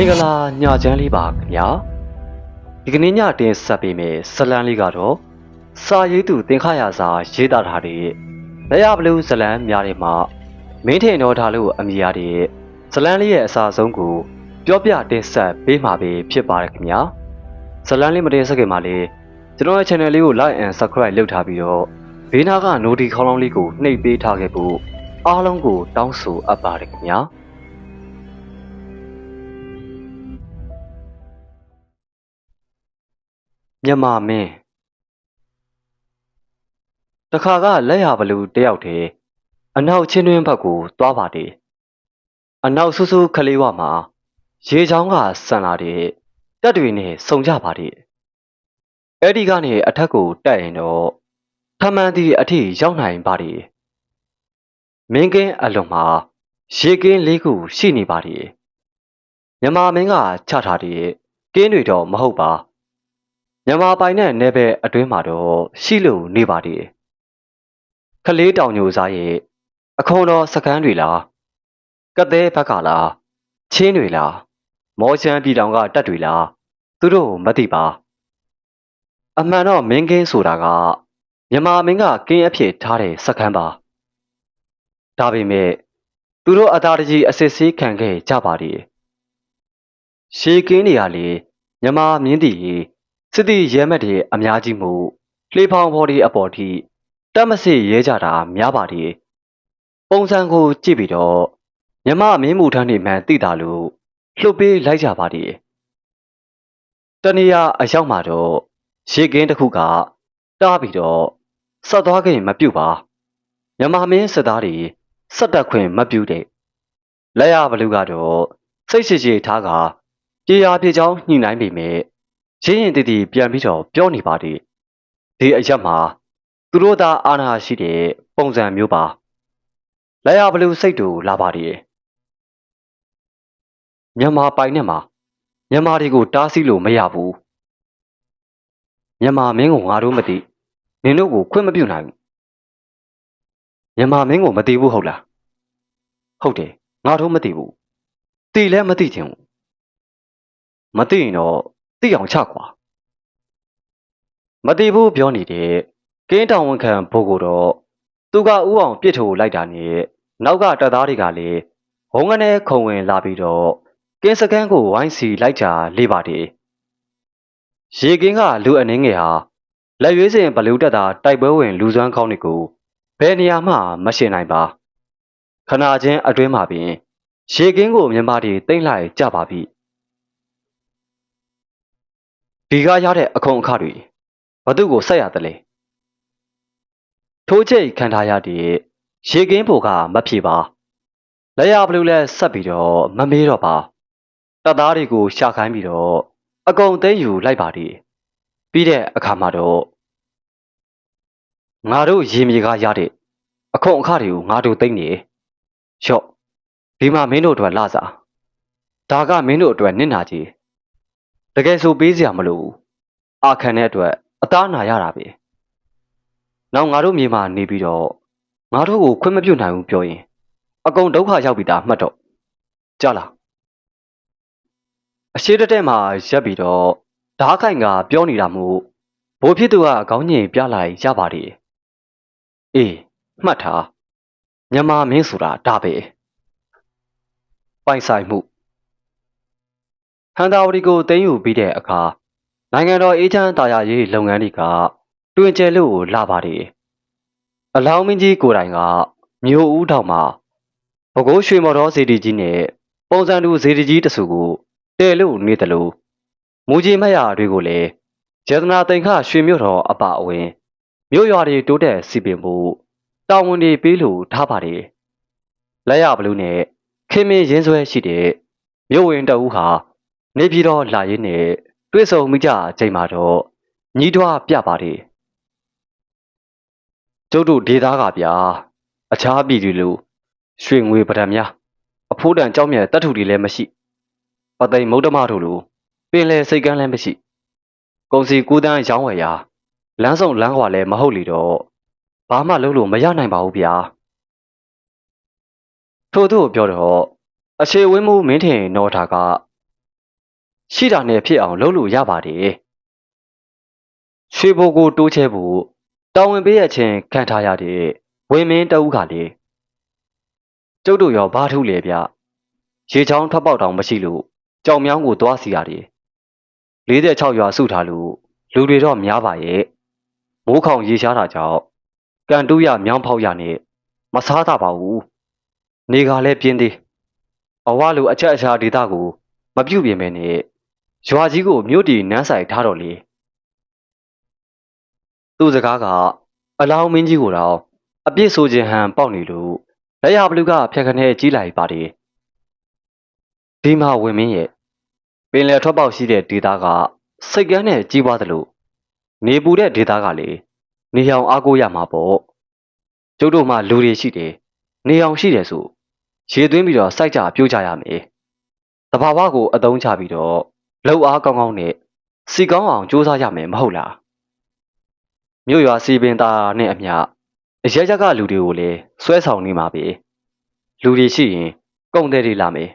င်္ဂလာညချမ်းလေးပါခင်ဗျာဒီကနေ့ညတင်ဆက်ပေးမယ်ဇလန်းလေးကတော့စာရေးသူသင်္ခါရစာရေးသားထားတဲ့လက်ရဘလူးဇလန်းများတွေမှာမင်းထင်တော်ထားလို့အမည်ရတဲ့ဇလန်းလေးရဲ့အစာဆုံးကိုပြောပြတင်ဆက်ပေးမှာပဲဖြစ်ပါတယ်ခင်ဗျာဇလန်းလေးမတင်ဆက်ခင်မှာလေကျွန်တော်ရဲ့ channel လေးကို like and subscribe လုပ်ထားပြီးတော့ဘေးနားက notification ခေါင်းလောင်းလေးကိုနှိပ်ပေးထားခဲ့ဖို့အားလုံးကိုတောင်းဆိုအပ်ပါတယ်ခင်ဗျာ မြန်မာမင်းတခါကလက်ရဘလူတယောက်တည်းအနောက်ချင်းတွင်းဘက်ကိုသွားပါတယ်အနောက်ဆူဆူခလေးဝမှာရေချောင်းကဆန်လာတဲ့တက်တွေနဲ့စုံကြပါတယ်အဲ့ဒီကနေအထက်ကိုတက်ရင်တော့ထမှန်သည့်အထိရောက်နိုင်ပါတယ်မင်းကင်းအလွန်မှာရေကင်းလေးခုရှိနေပါတယ်မြန်မာမင်းကချထားတဲ့ကင်းတွေတော့မဟုတ်ပါ မြန်မာပိုင်နဲ့နယ်ပယ်အတွင်းမှာတော့ရှိလို့နေပါသေးတယ်။ခလေးတောင်ညိုစားရဲ့အခွန်တော်စကန်းတွေလားကတဲ့ဘက်ကလားချင်းတွေလားမော်ချမ်းပြည်တောင်ကတက်တွေလားသူတို့မသိပါအမှန်တော့မင်းကင်းဆိုတာကမြန်မာမင်းကကင်းအဖြစ်ထားတဲ့စကန်းပါဒါပေမဲ့သူတို့အသာတကြီးအစစ်ဆေးခံခဲ့ကြပါသေးတယ်ရှေးကင်းနေရလေမြန်မာမြင်းတီကြီး စစ်တီရဲမက်တွေအများကြီးမှုလှေဖောင်ဖော်ဒီအပေါ်ထိတက်မစစ်ရဲကြတာများပါတယ်ပုံစံကိုကြည့်ပြီးတော့မြမမင်းမှုထမ်းနေမှန်သိတာလို့လှုပ်ပေးလိုက်ကြပါတယ်တနေရအရောက်မှာတော့ရေကင်းတစ်ခုကတားပြီးတော့ဆက်သွားခင်မပြုတ်ပါမြမမင်းစစ်သားတွေဆက်တက်ခွင့်မပြုတဲ့လက်ရဘလူကတော့စိတ်ရှိရှိထားကပြေရပြေချောင်းညှိနှိုင်းပေမဲ့ ရင်းရင်တည်တည်ပြန်ပြီးတော့ပြောနေပါသည်ဒီအရက်မှာသူတို့သာအာနာရှိတဲ့ပုံစံမျိုးပါလက်ရဘလူးစိတ်တူလာပါသည်မြန်မာပိုင်နဲ့မှာမြန်မာတွေကိုတားဆီးလို့မရဘူးမြန်မာမင်းကိုငါတို့မသိနင်တို့ကိုခွင့်မပြုနိုင်ဘူးမြန်မာမင်းကိုမသိဘူးဟုတ်လားဟုတ်တယ်ငါတို့မသိဘူးသိလည်းမသိချင်ဘူးမသိရင်တော့ သိအောင်ချကွာမတိဘူးပြောနေတဲ့ကင်းတောင်ဝန်ခံဘိုးကတော့သူကဥအောင်ပြစ်ထိုးလိုက်တာနဲ့နောက်ကတပ်သားတွေကလည်းဘုံကနေခုံဝင်လာပြီးတော့ကင်းစကန်းကိုဝိုင်းစီလိုက်ကြလေးပါတယ်ရေကင်းကလူအနှင်းငယ်ဟာလက်ရွေးစင်ဘလူးတက်တာတိုက်ပွဲဝင်လူစွမ်းကောင်းတွေကိုဘယ်နေရာမှမရှင်နိုင်ပါခနာချင်းအတွင်းမှာပင်ရေကင်းကိုမြန်မာတွေတိမ့်လိုက်ကြပါပြီ ဒီကရတဲ့အခွန်အခတွေဘသူ့ကိုဆက်ရတယ်လဲထိုးချိတ်ခံထားရတဲ့ရေကင်းဖို့ကမဖြေပါလက်ရဘလူးလဲဆက်ပြီးတော့မမေးတော့ပါတပ်သားတွေကိုရှာခိုင်းပြီးတော့အကုန်သိမ်းယူလိုက်ပါသည်ပြီးတဲ့အခါမှာတော့ငါတို့ရေမြေကရတဲ့အခွန်အခတွေကိုငါတို့သိမ်းနေရော့ဒီမှာမင်းတို့အတွက်လာစားဒါကမင်းတို့အတွက်နင့်နာကြီး တကယ်ဆိုပေးစရာမလိုဘူးအာခံတဲ့အတွက်အသားနာရတာပဲနောက်ငါတို့မြေမှာနေပြီးတော့ငါတို့ကိုခွင့်မပြုတ်နိုင်ဘူးပြောရင်အကုန်ဒုက္ခရောက်ပြီသားမှတ်တော့ကြလားအရှိတတဲ့မှာရက်ပြီးတော့ဓားခိုင်ကပြောနေတာမို့ဘိုးဖြစ်သူကခေါင်းညင်ပြလိုက်ရပါတယ်အေးမှတ်ထားမြမမင်းဆိုတာဒါပဲပိုင်ဆိုင်မှု ဟန်တာဝတီကိုတင်းယူပြီးတဲ့အခါနိုင်ငံတော်အေဂျင့်တာယာရေးလုပ်ငန်းတွေကတွင်ကျယ်လို့လာပါတယ်အလောင်းမင်းကြီးကိုယ်တိုင်ကမြို့ဦးထောင်မှာဘကိုးရွှေမော်တော်ဇေဒီကြီးနဲ့ပုံစံတူဇေဒီကြီးတစုကိုတဲလို့နေတယ်လို့မူကြီးမရတွေကိုလည်းကျေသနာတိန်ခရွှေမြို့တော်အပအဝင်မြို့ရွာတွေတိုးတက်စီပင်မှုတာဝန်တွေပေးလို့ထားပါတယ်လက်ရဘလူးနဲ့ခင်မင်းရင်းဆွဲရှိတဲ့မြို့ဝင်တအူးဟာ နေပြည်တော်လာရင်းနဲ့တွေ့ဆုံမိကြအချိန်မှာတော့ညီးတွားပြပါတယ်ကျုပ်တို့ဒေသကဗျာအခြားပြည်သူလိုရွှေငွေပဒံများအဖိုးတန်ကြောက်မြတ်တတ်ထူတွေလည်းမရှိပသိမ်မုဒ္ဓမတို့လိုပင်လေစိတ်ကန်းလည်းမရှိကုန်စီကူးတန်းရောင်းဝယ်ရာလမ်းဆောင်လမ်းခွာလည်းမဟုတ်လေတော့ဘာမှလုပ်လို့မရနိုင်ပါဘူးဗျာထို့သူပြောတော့အရှိဝင်းမှုမင်းထင်နော်တာက ရှိတာနဲ့ဖြစ်အောင်လုပ်လို့ရပါတယ်ရွှေဘိုကိုတိုးချဲဖို့တာဝန်ပေးရခြင်းခံထားရတဲ့ဝင်းမင်းတအုပ်ကလေကျုပ်တို့ရောဘာထုလဲဗျရေချောင်းထွက်ပေါက်တောင်မရှိလို့ကြောင်မြောင်းကိုသွားစီရတယ်46ရွာစုထားလို့လူတွေတော့များပါရဲ့မိုးခေါင်ရေရှားတာကြောင့်ကန်တူးရမြောင်းဖောက်ရနဲ့မစားတာပါဘူးနေကလည်းပြင်းသေးအဝလိုအချက်အချာဒေတာကိုမပြုတ်ပြင်မဲနဲ့ ရွာကြီးကိုမြို့တီနန်းဆိုင်ထားတော့လေသူ့စကားကအလောင်းမင်းကြီးကိုတော့အပြစ်ဆိုခြင်းဟန်ပေါက်နေလို့လက်ရဘလူကဖြက်ခနဲကြီးလိုက်ပါတယ်ဒီမှာဝင်မင်းရဲ့ပင်လယ်ထွက်ပေါက်ရှိတဲ့ဒေတာကစိတ်ကန်းနဲ့ကြီးပွားသလိုနေပူတဲ့ဒေတာကလေနေအောင်အားကိုးရမှာပေါ့ကျုပ်တို့မှလူတွေရှိတယ်နေအောင်ရှိတယ်ဆိုရေသွင်းပြီးတော့စိုက်ကြပြိုးကြရမယ်တဘာဝကိုအသုံးချပြီးတော့ လှုပ်အားကောင်းကောင်းနဲ့စီကောင်းအောင်စူးစမ်းရမယ်မဟုတ်လားမြို့ရွာစီပင်သားနဲ့အမျှအရက်ရက်ကလူတွေကိုလည်းဆွဲဆောင်နေမှာပဲလူတွေရှိရင်ကုန်တဲ့တွေလာမယ်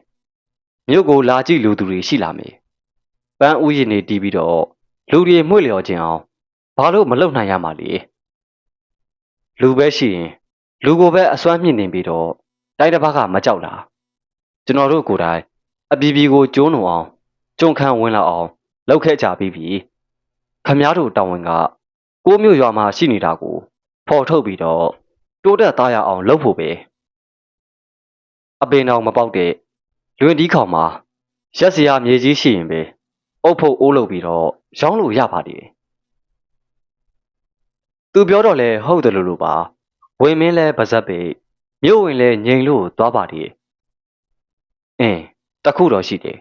မြို့ကိုလာကြည့်လူသူတွေရှိလာမယ်ပန်းဥယျာဉ်တွေတီးပြီးတော့လူတွေမှု့လျော်ခြင်းအောင်ဘာလို့မလုပ်နိုင်ရမှာလဲလူပဲရှိရင်လူကိုပဲအစွမ်းမြင့်နေပြီးတော့တိုက်တစ်ပတ်ကမကြောက်လားကျွန်တော်တို့ကိုယ်တိုင်အပီပီကိုကျိုးနုံအောင် ကြုံခန်းဝင်လာအောင်လောက်ခဲ့ကြပြီးပြီခမားတို့တောင်းဝင်ကကိုမျိုးရွာမှာရှိနေတာကိုဖော်ထုတ်ပြီးတော့တိုးတက်သားရအောင်လုပ်ဖို့ပဲအပင်အောင်မပေါက်တဲ့လွင်ဒီခေါင်မှာရက်စရာမြေကြီးရှိရင်ပဲအုပ်ဖို့အိုးလုပ်ပြီးတော့ရောင်းလို့ရပါတယ်သူပြောတော့လဲဟုတ်တယ်လို့လို့ပါဝင်မင်းလဲပါဇက်ပေမြို့ဝင်လဲငိန်လို့သွားပါတယ်အင်းတခုတော့ရှိတယ်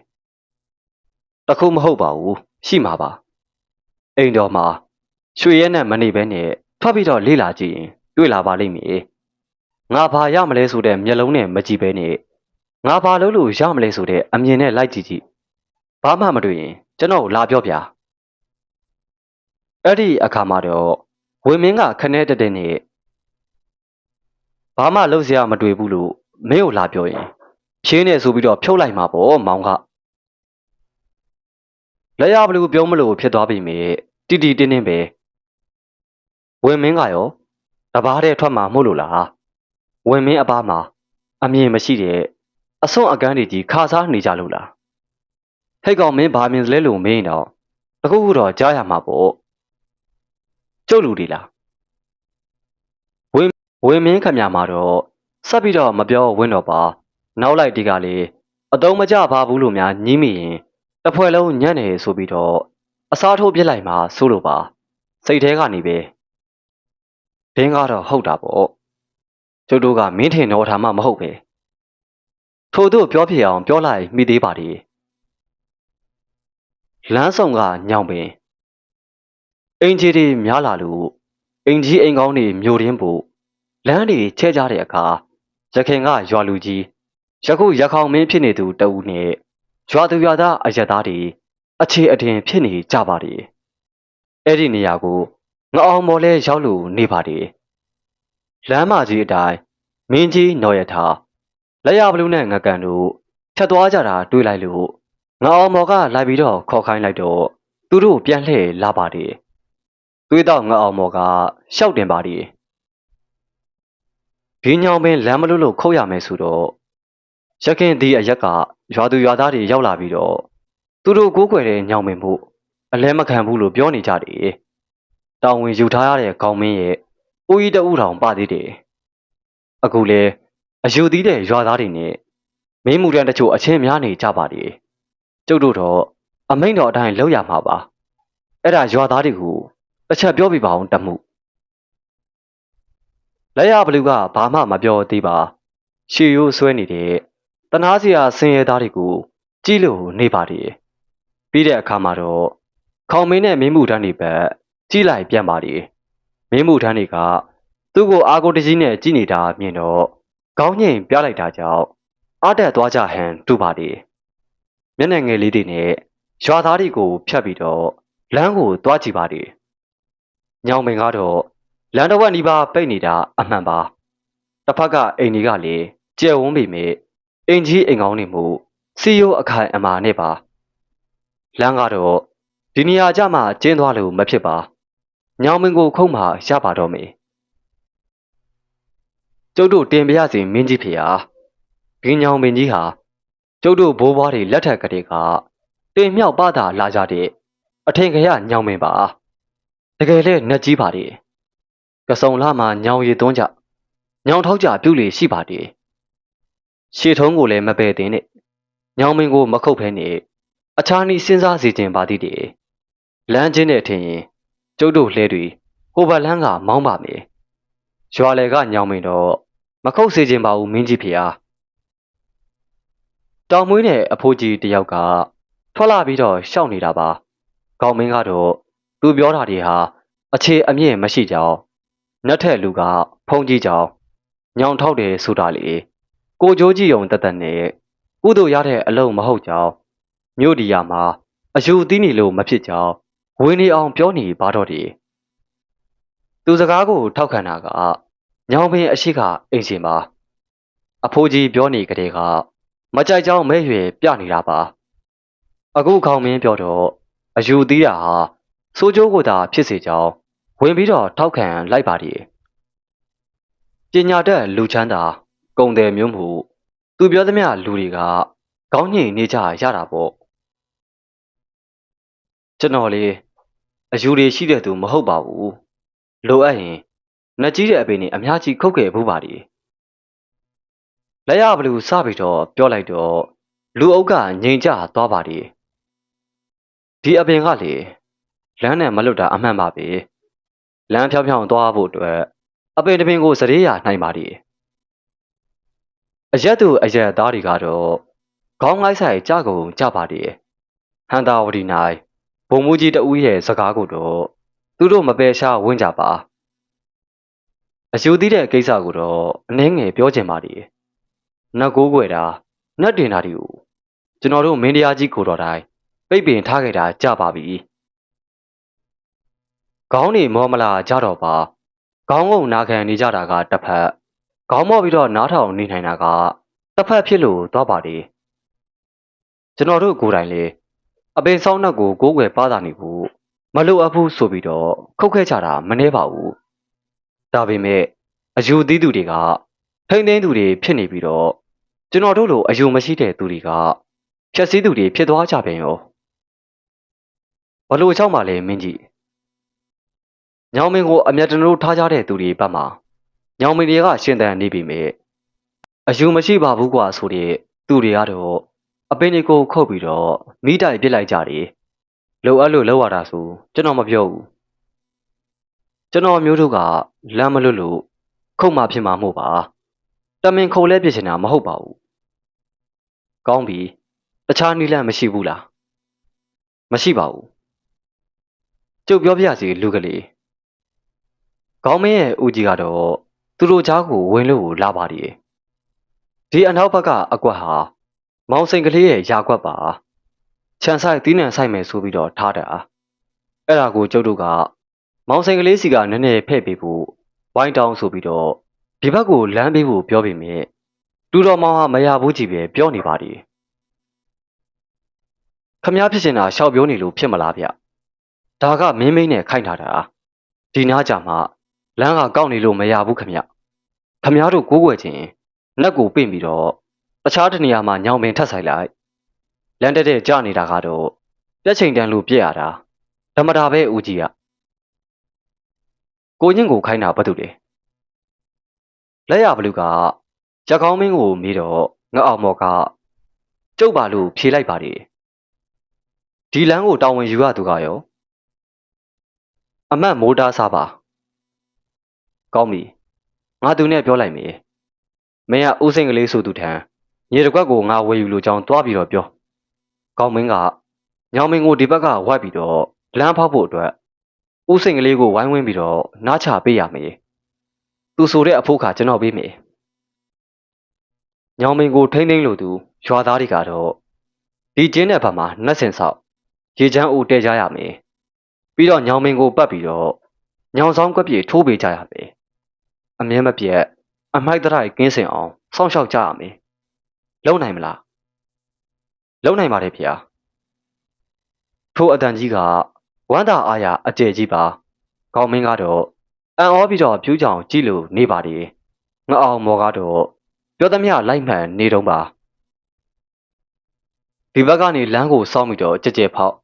တခုမဟုတ်ပါဘူးရှိမှာပါအိမ်တော်မှာရွှေရဲနဲ့မနေဘဲနဲ့ထွက်ပြီးတော့လေးလာကြည့်ရင်တွေ့လာပါလိမ့်မယ်ငါဘာရမလဲဆိုတဲ့မျက်လုံးနဲ့မကြည့်ဘဲနဲ့ငါဘာလုပ်လို့ရမလဲဆိုတဲ့အမြင်နဲ့လိုက်ကြည့်ကြည့်ဘာမှမတွေ့ရင်ကျွန်တော်ကိုလာပြောပြအဲ့ဒီအခါမှာတော့ဝင်းမင်းကခနဲ့တက်တဲ့နဲ့ဘာမှလုပ်စရာမတွေ့ဘူးလို့မင်းကိုလာပြောရင်ဖြင်းနေဆိုပြီးတော့ဖြုတ်လိုက်မှာပေါ့မောင်က လက်ရဘလူပြောမလို့ဖြစ်သွားပြီမေတီတီတင်းတင်းပဲဝင်းမင်းကရောတပားတဲ့ထွက်မှာမဟုတ်လို့လားဝင်းမင်းအပားမှာအမြင်မရှိတဲ့အစွန့်အကန်းတွေကြီးခါစားနေကြလို့လားဟဲ့ကောင်မင်းဘာမြင်စလဲလို့မင်းတော့တခုခုတော့ကြားရမှာပေါ့ကျုပ်လူဒီလားဝင်းဝင်းမင်းခမမှာတော့ဆက်ပြီးတော့မပြောဝင်းတော့ပါ နောက်လိုက်ဒီကလေးအတုံးမကြပါဘူးလို့များညင်းမိရင် တစ်ဖွဲ့လုံးညံ့နေဆိုပြီးတော့အစားထိုးပြစ်လိုက်မှဆိုလို့ပါစိတ်ထဲကနေပဲဒင်းကတော့ဟုတ်တာပေါ့ကျုပ်တို့ကမင်းထင်တော်ထားမှမဟုတ်ပဲထို့သို့ပြောပြအောင်ပြောလိုက်မိသေးပါသည်လမ်းဆောင်ကညောင်ပင်အင်ကြီးတွေများလာလို့အင်ကြီးအိမ်ကောင်းတွေမြို့ရင်းဖို့လမ်းတွေချဲကြတဲ့အခါရခင်ကရွာလူကြီးယခုရခေါင်မင်းဖြစ်နေသူတဦးနဲ့ ရွာသူရွာသားအရက်သားတွေအခြေအတင်ဖြစ်နေကြပါတယ်အဲ့ဒီနေရာကိုငအောင်မော်လဲရောက်လို့နေပါတယ်လမ်းမကြီးအတိုင်းမင်းကြီးနော်ရထားလက်ရဘလူးနဲ့ငကန်တို့ဖြတ်သွားကြတာတွေ့လိုက်လို့ငအောင်မော်ကလိုက်ပြီးတော့ခေါ်ခိုင်းလိုက်တော့သူတို့ပြန်လှည့်လာပါတယ်တွေးတော့ငအောင်မော်ကရှောက်တင်ပါတယ်ဒီညောင်ပင်လမ်းမလို့လို့ခုတ်ရမယ်ဆိုတော့ ရခင်ဒီအရက်ကရွာသူရွာသားတွေရောက်လာပြီးတော့သူတို့ကိုးကွယ်တဲ့ညောင်ပင်မှုအလဲမခံဘူးလို့ပြောနေကြတယ်တောင်ဝင်ယူထားရတဲ့ခေါင်းမင်းရဲ့ဦးကြီးတဦးထောင်ပါသေးတယ်အခုလေအယူသီးတဲ့ရွာသားတွေနဲ့မင်းမှုတန်းတချို့အချင်းများနေကြပါတယ်ကျုပ်တို့တော့အမိန်တော်အတိုင်းလောက်ရမှာပါအဲ့ဒါရွာသားတွေကိုတစ်ချက်ပြောပြပါအောင်တမှုလက်ရဘလူကဘာမှမပြောသေးပါရှေရိုးဆွဲနေတဲ့ တနာစရာဆင်းရဲသားတွေကိုကြည့်လို့နေပါတယ်ပြီးတဲ့အခါမှာတော့ခေါင်မင်းနဲ့မင်းမှုတန်းတွေဘက်ကြည့်လိုက်ပြန်ပါတယ်မင်းမှုတန်းတွေကသူ့ကိုအာကိုတကြီးနဲ့ကြည့်နေတာမြင်တော့ခေါင်းငိမ်ပြလိုက်တာကြောင့်အားတက်သွားကြဟန်တူပါတယ်မျက်နှာငယ်လေးတွေနဲ့ရွာသားတွေကိုဖြတ်ပြီးတော့လမ်းကိုသွားကြည့်ပါတယ်ညောင်မင်ကတော့လန်တော်ဝက်နီးပါးပိတ်နေတာအမှန်ပါတစ်ဖက်ကအိမ်ကြီးကလည်းကျဲဝန်းပေမဲ့ အင်ကြီးအိမ်ကောင်းနေမှုစီယိုအခိုင်အမာနဲ့ပါလမ်းကတော့ဒီနေရာကြမှာကျင်းသွားလို့မဖြစ်ပါညောင်မင်းကိုခုံမှရပါတော့မေကျုပ်တို့တင်ပြရစီမင်းကြီးဖေဟာဒီညောင်မင်းကြီးဟာကျုပ်တို့ဘိုးဘွားတွေလက်ထက်ကတည်းကတင်မြောက်ပတာလာကြတဲ့အထင်ကရညောင်မင်းပါတကယ်လဲနှက်ကြီးပါလေကစုံလာမှာညောင်ရည်သွန်းကြညောင်ထောက်ကြပြုတ်လေရှိပါတည်း ရှေထုံးကိုလည်းမပယ်တင်နဲ့ညောင်မင်းကိုမခုတ်ဖဲနဲ့အခြားနည်းစဉ်းစားစီခြင်းပါသည်တည်းလမ်းချင်းနဲ့ထင်ရင်ကျုပ်တို့လှဲတွေဟိုဘလန်းကမောင်းပါမယ်ရွာလေကညောင်မင်းတော့မခုတ်စေခြင်းပါဘူးမင်းကြီးဖေဟာတောင်မွေးနဲ့အဖိုးကြီးတယောက်ကထွက်လာပြီးတော့ရှောက်နေတာပါကောင်းမင်းကတော့သူပြောတာတွေဟာအခြေအမြင့်မရှိကြောင်းနတ်ထက်လူကဖုံးကြီးကြောင်းညောင်ထောက်တယ်ဆိုတာလေ ကိုကြိုးကြီးုံတသက်နဲ့ကုသိုလ်ရတဲ့အလုံးမဟုတ်ကြောင်းမြို့ဒီယာမှာအယူသီးနေလို့မဖြစ်ကြောင်းဝင်းနေအောင်ပြောနေပါတော့တယ်သူစကားကိုထောက်ခံတာကညောင်ပင်အရှိကအိမ်ရှင်ပါအဖိုးကြီးပြောနေကြတဲ့ကမကြိုက်ကြောင်းမဲရွယ်ပြနေတာပါအခုခေါင်းမင်းပြောတော့အယူသီးတာဟာစိုးကျိုးကိုသာဖြစ်စေကြောင်းဝင်ပြီးတော့ထောက်ခံလိုက်ပါတည်းပညာတတ်လူချမ်းသာ ကုံတယ်မျိုးမှုသူပြောသမျှလူတွေကခေါင်းညိတ်နေကြရတာပေါ့ကျွန်တော်လေအယူတွေရှိတဲ့သူမဟုတ်ပါဘူးလိုအပ်ရင်နှက်ကြီးတဲ့အပင်နဲ့အများကြီးခုတ်ခဲ့ဘူးပါဒီလက်ရဘလူစပြီးတော့ပြောလိုက်တော့လူအုပ်ကငြိမ်ကြသွားပါဒီဒီအပင်ကလေလမ်းနဲ့မလွတ်တာအမှန်ပါပဲလမ်းဖြောင်းဖြောင်းသွားဖို့အတွက်အပင်တစ်ပင်ကိုစရေရနိုင်ပါဒီ အရက်သူအရက်သားတွေကတော့ခေါင်းငိုင်းဆိုင်ကြကုန်ကြပါဒီဟန်တာဝဒီနိုင်ဘုံမူကြီးတဦးရဲ့စကားကိုတော့သူတို့မပယ်ရှားဝင်ကြပါအယူသီးတဲ့ကိစ္စကိုတော့အနှင်းငယ်ပြောချင်ပါလေနတ်ကိုးွယ်တာနတ်တင်တာတွေကိုကျွန်တော်တို့မင်းတရားကြီးကိုတော်တိုင်းပိတ်ပင်ထားခဲ့တာကြပါပြီခေါင်းနေမောမလာကြတော့ပါခေါင်းငုံနာခံနေကြတာကတစ်ဖက် ခေါင်းမော့ပြီးတော့နားထောင်နေနိုင်တာကတစ်ဖက်ဖြစ်လို့သွားပါလေကျွန်တော်တို့ကိုယ်တိုင်လေအပင်ဆောင်နှက်ကိုကိုးကွယ်ပါတာနေဖို့မလိုအပ်ဘူးဆိုပြီးတော့ခုတ်ခဲကြတာမနှဲပါဘူးဒါပေမဲ့အယူသီးသူတွေကထိမ့်သိမ်းသူတွေဖြစ်နေပြီးတော့ကျွန်တော်တို့လိုအယူမရှိတဲ့သူတွေကဖြက်စည်းသူတွေဖြစ်သွားကြပြန်ရောဘလို့အချောက်မှလဲမင်းကြီးညောင်မင်းကိုအမျက်တနိုးထားကြတဲ့သူတွေဘက်မှာ ညောင်မင်းတွေကရှင်သန်နေပြီမဲ့အယူမရှိပါဘူးကွာဆိုတဲ့သူတွေကတော့အပင်တွေကိုခုတ်ပြီးတော့မိတိုင်ပစ်လိုက်ကြတယ်လိုအပ်လို့လောက်ရတာဆိုကျွန်တော်မပြောဘူးကျွန်တော်မျိုးတို့ကလမ်းမလွတ်လို့ခုတ်မှဖြစ်မှာမို့ပါတမင်ခုံလဲပြစ်ချင်တာမဟုတ်ပါဘူးကောင်းပြီတခြားနီးလန့်မရှိဘူးလားမရှိပါဘူးကျုပ်ပြောပြစီလူကလေးကောင်းမင်းရဲ့ဦးကြီးကတော့ သူတို့ကြားကိုဝင်လို့လာပါတယ်ဒီအနောက်ဘက်ကအကွက်ဟာမောင်စိန်ကလေးရဲ့ယာကွက်ပါခြံဆိုင်တီးနှံဆိုင်မယ်ဆိုပြီးတော့ထားတာအဲ့ဒါကိုကျုပ်တို့ကမောင်စိန်ကလေးစီကနည်းနည်းဖဲ့ပေးဖို့ဝိုင်းတောင်းဆိုပြီးတော့ဒီဘက်ကိုလမ်းပေးဖို့ပြောပေမဲ့တူတော်မောင်ဟာမရဘူးကြီးပဲပြောနေပါသည်ခမားဖြစ်နေတာရှောက်ပြောနေလို့ဖြစ်မလားဗျဒါကမင်းမင်းနဲ့ခိုင်းထားတာဒီနားကြမှာလမ်းကကောက်နေလို့မရဘူးခမ ခမားတို့ကိုးကွယ်ခြင်းနက်ကိုပင့်ပြီးတော့တခြားတနေရာမှာညောင်ပင်ထက်ဆိုင်လိုက်လမ်းတက်တဲ့ကြနေတာကတော့ပြက်ချိန်တန်လို့ပြက်ရတာဓမ္မတာပဲဦးကြီးကကိုညင်းကိုခိုင်းတာဘာတူလဲလက်ရဘလူကရက်ကောင်းမင်းကိုမေးတော့ငါအောင်မော်ကကျုပ်ပါလို့ဖြေလိုက်ပါတယ်ဒီလမ်းကိုတာဝန်ယူရသူကရောအမတ်မိုးတားစားပါကောင်းပြီ ငါသူနဲ့ပြောလိုက်မေးမင်းကဦးစိန်ကလေးဆိုသူထံညီတကွက်ကိုငါဝယ်ယူလို့ကြောင်းတွားပြီးတော့ပြောကောင်းမင်းကညောင်မင်းကိုဒီဘက်ကဝိုက်ပြီးတော့လမ်းဖောက်ဖို့အတွက်ဦးစိန်ကလေးကိုဝိုင်းဝန်းပြီးတော့နားချပေးရမေးသူဆိုတဲ့အဖို့ခါကျွန်တော်ပေးမေးညောင်မင်းကိုထိမ့်သိမ့်လို့သူရွာသားတွေကတော့ဒီကျင်းတဲ့ဘက်မှာနှက်စင်ဆောက်ရေချမ်းအိုတဲကြရမယ်ပြီးတော့ညောင်မင်းကိုပတ်ပြီးတော့ညောင်ဆောင်ကွက်ပြေထိုးပေးကြရမယ် အမြဲမပြတ်အမိုက်တရိုက်ကင်းစင်အောင်စောင့်ရှောက်ကြရမယ်လုံနိုင်မလားလုံနိုင်ပါတယ်ဖေထိုအတန်ကြီးကဝမ်းသာအားရအကျယ်ကြီးပါကောင်းမင်းကတော့အံ့ဩပြီးတော့ပြူးကြောင်ကြည့်လို့နေပါလေငါအောင်မော်ကတော့ပြောသမျှလိုက်မှန်နေတော့ပါဒီဘက်ကနေလမ်းကိုစောင့်ပြီးတော့ကြက်ကြက်ဖောက်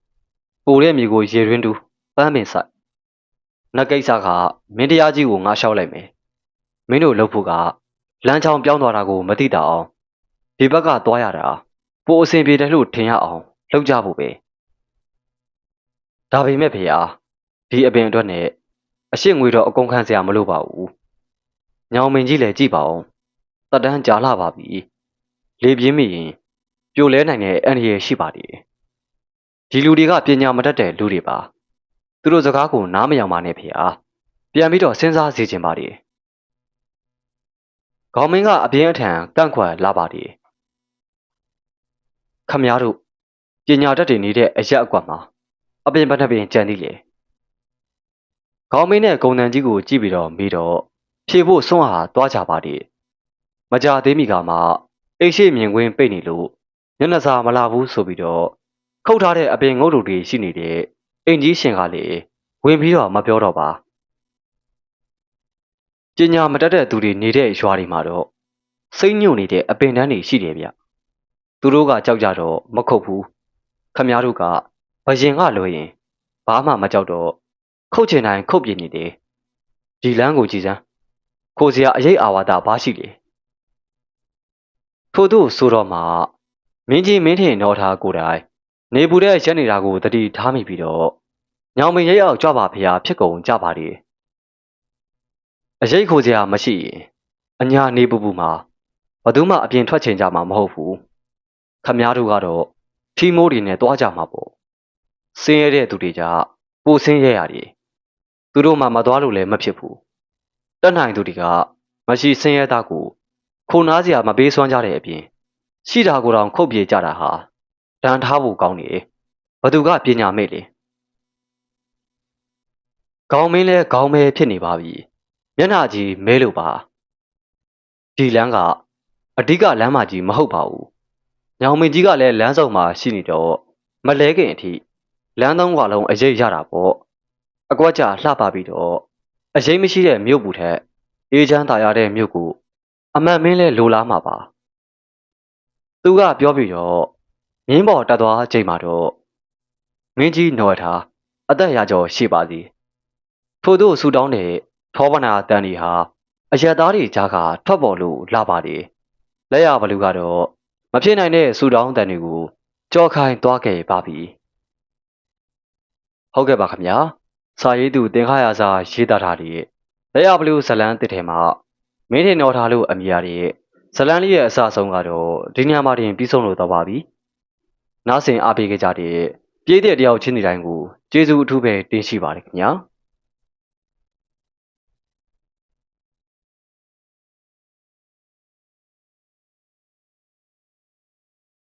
ပိုတဲ့မြေကိုရေရင်းတူပန်းပင်ဆိုင်နတ်ကိစ္စကမင်းတရားကြီးကိုငါလျှောက်လိုက်မယ် မင်းတို့လှုပ်ဖို့ကလမ်းချောင်းပြောင်းသွားတာကိုမသိတာအောင်ဒီဘက်ကသွားရတာပိုအဆင်ပြေတယ်လို့ထင်ရအောင်လှုပ်ကြဖို့ပဲဒါပေမဲ့ဖေဟာဒီအပင်အတွက်နဲ့အရှိငွေတော့အကုန်ခံစရာမလိုပါဘူး။ညောင်မင်းကြီးလည်းကြည့်ပါဦး။တက်တန်းကြာလာပါပြီ။လေပြင်းမိရင်ပြိုလဲနိုင်တဲ့အန္တရာယ်ရှိပါသေးတယ်။ဒီလူတွေကပညာမတတ်တဲ့လူတွေပါ။သူတို့စကားကိုနားမယောင်ပါနဲ့ဖေဟာ။ပြန်ပြီးတော့စဉ်းစားစေချင်ပါသေးတယ်။ ခေါင်းမင်းကအပြင်းအထန်ကန့်ခွက်လာပါသေးတယ်။ခမများတို့ပညာတတ်တွေနေတဲ့အရက်အကွက်မှာအပင်ပန်းတစ်ပင်ကြံသေးလေခေါင်းမင်းနဲ့ဂုံတန်ကြီးကိုကြည့်ပြီးတော့မိတော့ဖြေဖို့စွန့်ဟာသွားကြပါသေးမကြသေးမီကမှအိတ်ရှိမြင်ကွင်းပိတ်နေလို့ညနေစာမလာဘူးဆိုပြီးတော့ခုတ်ထားတဲ့အပင်ငုတ်တူတွေရှိနေတဲ့အင်ကြီးရှင်ကလေဝင်ပြီးတော့မပြောတော့ပါ ပညာမတတ်တဲ့သူတွေနေတဲ့ရွာတွေမှာတော့စိတ်ညွတ်နေတဲ့အပင်တန်းတွေရှိတယ်ဗျသူတို့ကကြောက်ကြတော့မခုတ်ဘူးခမည်းတော်ကဘရင်ကလွှဲရင်ဘာမှမကြောက်တော့ခုတ်ချင်တိုင်းခုတ်ပြနေတယ်ဒီလမ်းကိုကြည်စမ်းခိုးစရာအရေးအာဝါဒဘာရှိလဲထို့သို့ဆိုတော့မှမင်းကြီးမင်းထင်တော်ထားကိုယ်တိုင်နေပူတဲ့ရက်နေတာကိုတတိထားမိပြီးတော့ညောင်မင်းရိပ်အောင်ကြွပါဖေဟာဖြစ်ကုန်ကြပါလေ အရေးခိုးစရာမရှိရင်အညာနေပူပူမှာဘယ်သူမှအပြင်ထွက်ချင်ကြမှာမဟုတ်ဘူးခမည်းတော်ကတော့ထီမိုးတွေနဲ့တွားကြမှာပေါ့ဆင်းရဲတဲ့သူတွေကပိုဆင်းရဲရတယ်သူတို့မှမသွားလို့လည်းမဖြစ်ဘူးတက်နိုင်သူတွေကမရှိဆင်းရဲသားကိုခုံနာစရာမပေးစွမ်းကြတဲ့အပြင်ရှိတာကိုယ်တောင်ခုတ်ပြေကြတာဟာတန်ထားဖို့ကောင်းနေဘသူကပညာမဲ့လေခေါင်းမင်းလဲခေါင်းမဲဖြစ်နေပါပြီ မျက်နှာကြီးမဲလို့ပါဒီလမ်းကအဓိကလမ်းမကြီးမဟုတ်ပါဘူးညောင်မင်းကြီးကလည်းလမ်းဆောင်မှာရှိနေတော့မလဲခင်အထိလမ်းသုံးကလုံးအရေးရတာပေါ့အကွက်ကြလှပပြီးတော့အရေးမရှိတဲ့မြို့ပူထက်အေးချမ်းသာရတဲ့မြို့ကိုအမှန်မင်းလဲလိုလားမှာပါသူကပြောပြီးတော့မင်းပေါ်တက်သွားချိန်မှာတော့မင်းကြီးနော်ထားအသက်ရကျော်ရှိပါသည်ထို့သို့ဆူတောင်းတဲ့ ထောပနာတန်ဒီဟာအရက်သားတွေကြားကထွက်ပေါ်လို့လာပါလေလက်ရဘလူကတော့မဖြစ်နိုင်တဲ့ဆူတောင်းတန်တွေကိုကြော်ခိုင်းသွားခဲ့ပါပြီဟုတ်ကဲ့ပါခင်ဗျာစာရေးသူတင်ခါရစာရေးသားထားတဲ့လက်ရဘလူဇလန်းတစ်ထဲမှာမင်းထင်တော်ထားလို့အမည်ရတဲ့ဇလန်းလေးရဲ့အစအဆုံးကတော့ဒီညမှာတင်ပြီးဆုံးလို့တော့ပါပြီနားဆင်အားပေးကြတဲ့ပြည်တဲ့တယောက်ချင်းဒီတိုင်းကိုကျေးဇူးအထူးပဲတင်ရှိပါတယ်ခင်ဗျာ